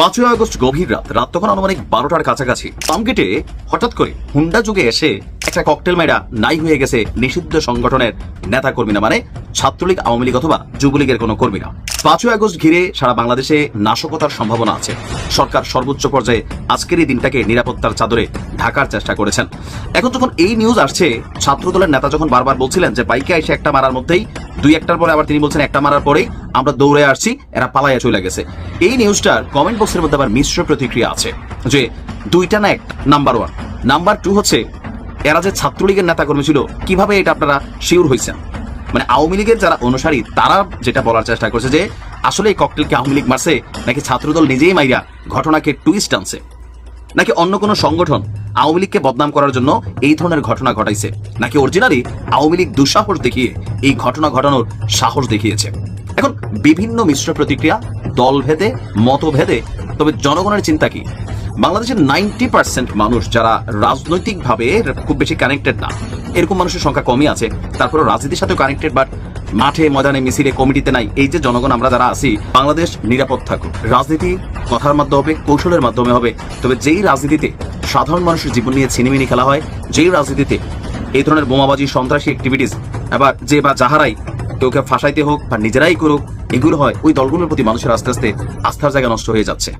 পাঁচই আগস্ট গভীর রাত রাত তখন আনুমানিক বারোটার কাছাকাছি। পামগেটে হঠাৎ করে হুন্ডা যুগে এসে একটা ককটেল মেয়েরা নাই হয়ে গেছে নিষিদ্ধ সংগঠনের নেতা কর্মীরা মানে ছাত্রলীগ, আওয়ামী লীগ অথবা যুবলীগের কোনো কর্মীরা। পাঁচই আগস্ট ঘিরে সারা বাংলাদেশে নাশকতার সম্ভাবনা আছে। সরকার সর্বোচ্চ পর্যায়ে আজকের এই দিনটাকে নিরাপত্তার চাদরে ঢাকার চেষ্টা করেছেন। এখন যখন এই নিউজ আসছে, ছাত্রদলের নেতা যখন বারবার বলছিলেন যে, বাইকে এসে একটা মারার মধ্যেই, দুই একটার পরে আবার তিনি বলছেন একটা মারার পরেই আমরা দৌড়ে আসছি, এরা পালাইয়া চলে গেছে। এই নিউজটার কমেন্ট বক্সের মধ্যে আবার মিশ্র প্রতিক্রিয়া আছে যে, দুইটা না একটা নাম্বার ওয়ান নাম্বার টু হচ্ছে এরা যে ছাত্রলীগের নেতাকর্মী ছিল, কীভাবে এটা আপনারা শিওর হয়েছেন মানে আওয়ামী লীগের যারা অনুসারী, তারা যেটা বলার চেষ্টা করছে যে, আসলে এই ককটেলকে আওয়ামী লীগ মারছে নাকি ছাত্রদল নিজেই মাইরা ঘটনাকে টুইস্ট আনছে? নাকি অন্য কোনো সংগঠন আওয়ামী লীগকে বদনাম করার জন্য এই ধরনের ঘটনা ঘটাইছে? নাকি অরিজিনালি আওয়ামী লীগ দুঃসাহস দেখিয়ে এই ঘটনা ঘটানোর সাহস দেখিয়েছে? এখন বিভিন্ন মিশ্র প্রতিক্রিয়া, দলভেদে, মতভেদে, তবে জনগণের চিন্তা কি? বাংলাদেশের নাইনটি পার্সেন্ট মানুষ যারা রাজনৈতিকভাবে খুব বেশি কানেক্টেড না, এরকম মানুষের সংখ্যা কমই আছে। তারপরে রাজনীতির সাথে কানেক্টেড বাট মাঠে, ময়দানে, মিছিলে, কমিটিতে নাই। এই যে জনগণ আমরা যারা আছি, বাংলাদেশ নিরাপদ থাকুক। রাজনীতি কথার মাধ্যমে হবে, কৌশলের মাধ্যমে হবে। তবে যেই রাজনীতিতে সাধারণ মানুষের জীবন নিয়ে ছিনিমিনি খেলা হয়, যেই রাজনীতিতে এই ধরনের বোমাবাজি, সন্ত্রাসী অ্যাক্টিভিটিস আবার যে বা যাহারাই কেউকে ফাঁসাইতে হোক বা নিজেরাই করুক, এগুলো হয়, ওই দলগুলোর প্রতি মানুষের আস্তে আস্তে আস্থার জায়গা নষ্ট হয়ে যাচ্ছে।